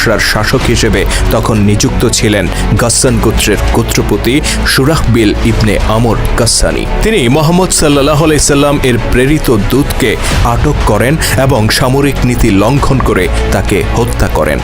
বসরার শাসক হিসেবে তখন নিযুক্ত ছিলেন গাসসান গোত্রের গোত্রপতি সুরাহবিল ইবনে আমর গাসসানি। তিনি মোহাম্মদ সাল্লাহ সাল্লাম এর প্রেরিত দূতকে আটক করেন এবং সামরিক নীতি লঙ্ঘন করে তাকে হত্যা করেন।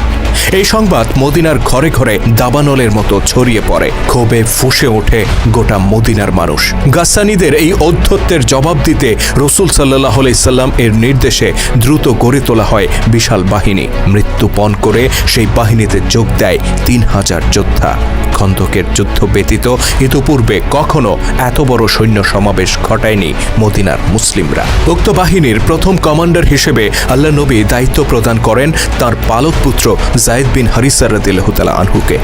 এই সংবাদ মদিনার ঘরে ঘরে দাবানলের মতো ছড়িয়ে পড়ে। ক্ষোভে ফুসে ওঠে গোটা মদিনার মানুষ। গাসানিদের এই ঔদ্ধত্যের জবাব দিতে রসুল সাল্লাহ সাল্লাম এর নির্দেশে দ্রুত গড়ে তোলা হয় বিশাল বাহিনী। মৃত্যুপণ করে সেই বাহিনীতে যোগ দেয় তিন হাজার যোদ্ধা। খন্দকের যুদ্ধ ব্যতীত ইতোপূর্বে কখনো এত বড় সৈন্য সমাবেশ ঘটায়নি মদিনার মুসলিমরা। উক্ত বাহিনীর প্রথম কমান্ডার হিসেবে আল্লাহ নবী দায়িত্ব প্রদান করেন তার পালক পুত্র জায়দ বিন হারিসার রাদিল্লাহতালা আনহুকে।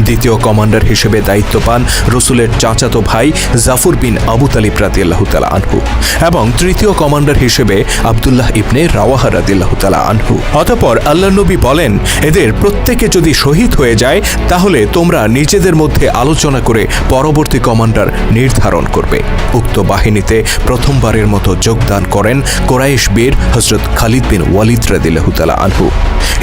দ্বিতীয় কমান্ডার হিসেবে দায়িত্ব পান রসুলের চাচাতো ভাই জাফর বিন আবু তালিব রাদিয়াল্লাহতালা আনহু এবং তৃতীয় কমান্ডার হিসেবে আবদুল্লাহ ইবনে রাওয়াহা রাদিল্লাহতালা আনহু। অতপর আল্লাহ নবী বলেন, এদের প্রত্যেকে যদি শহীদ হয়ে যায়, তাহলে তোমরা নিজেদের মধ্যে আলোচনা করে পরবর্তী কমান্ডার নির্ধারণ করবে। উক্ত বাহিনীতে প্রথমবারের মতো যোগদান করেন কোরাইশ বীর হজরত খালিদ বিন ওয়ালিদ রাদিল্লাহতালা আনহু।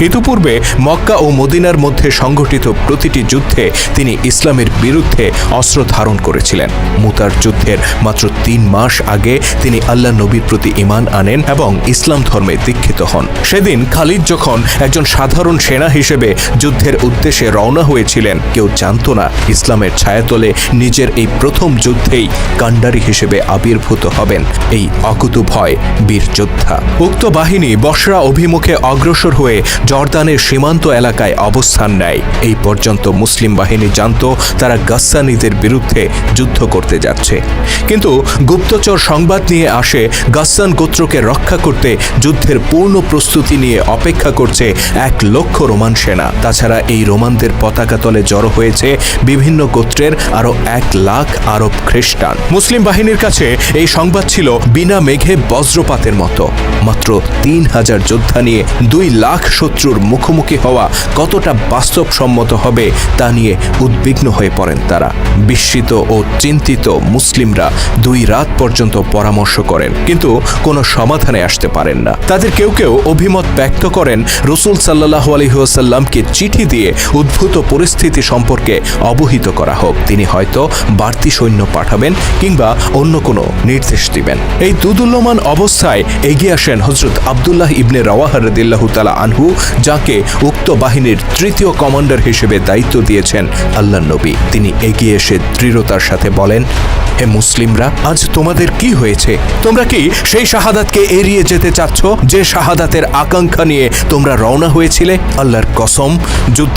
ইতিপূর্বে মক্কা ও মদিনার মধ্যে সংঘটিত প্রতিটি যুদ্ধে তিনি ইসলামের বিরুদ্ধে অস্ত্র ধারণ করেছিলেন। মুতার যুদ্ধের মাত্র তিন মাস আগে তিনি আল্লাহ নবীর প্রতি ইমান আনেন এবং ইসলাম ধর্মে দীক্ষিত হন। সেদিন খালিদ যখন একজন সাধারণ সেনা হিসেবে যুদ্ধের উদ্দেশ্যে রওনা হয়েছিলেন, কেউ জানত না ইসলামের ছায়াতলে নিজের এই প্রথম যুদ্ধেই কাণ্ডারি হিসেবে আবির্ভূত হবেন এই অকুতু ভয় বীর যোদ্ধা। উক্ত বাহিনী বসরা অভিমুখে অগ্রসর হয়ে জর্দানের সীমান্ত এলাকায় অবস্থান নেয়। এই পর্যন্ত মুসলিম বাহিনী জানত তারা গাস্সানিদের বিরুদ্ধে যুদ্ধ করতে যাচ্ছে। কিন্তু গুপ্তচর সংবাদ নিয়ে আসে গাস্সান গোত্রকে রক্ষা করতে যুদ্ধের পূর্ণ প্রস্তুতি নিয়ে অপেক্ষা করছে এক লক্ষ রোমান সেনা। তাছাড়া এই রোমানদের পতাকা তলে জড়ো হয়েছে বিভিন্ন গোত্রের আরও এক লাখ আরব খ্রিস্টান। মুসলিম বাহিনীর কাছে এই সংবাদ ছিল বিনা মেঘে বজ্রপাতের মতো। মাত্র তিন হাজার যোদ্ধা নিয়ে দুই লাখ শত্রুর মুখোমুখি হওয়া কতটা বাস্তবসম্মত হবে তা নিয়ে উদ্বিগ্ন হয়ে পড়েন তারা। বিস্মিত ও চিন্তিত মুসলিমরা দুই রাত পর্যন্ত পরামর্শ করেন, কিন্তু কোনো সমাধানে আসতে পারেন না। তাদের কেউ কেউ অভিমত ব্যক্ত করেন, রসুল সাল্লাহ আলহিহাসাল্লামকে চিঠি দিয়ে উদ্ভূত পরিস্থিতি সম্পর্কে অবহিত করা হোক। তিনি হয়তো বাড়তি সৈন্য পাঠাবেন কিংবা অন্য কোনো নির্দেশ দিবেন। এই দুদুল্যমান অবস্থায় এগিয়ে আসেন হজরত আবদুল্লাহ ইবনে রওয়াহরদিল্লাহ তালা আনহু যাকে উক্ত বাহিনীর তৃতীয় কমান্ডার হিসেবে দায়িত্ব দিয়েছেন আল্লাহ নবী। তিনি এগিয়ে এসে দৃঢ়তার সাথে বলেন, হে মুসলিমরা, আজ তোমাদের কি হয়েছে? তোমরা কি সেই শাহাদাতকে এড়িয়ে যেতে চাচ্ছ, যে শাহাদাতের আকাঙ্ক্ষা নিয়ে তোমরা রওনা হয়েছিলে? আল্লাহর কসম, যুদ্ধ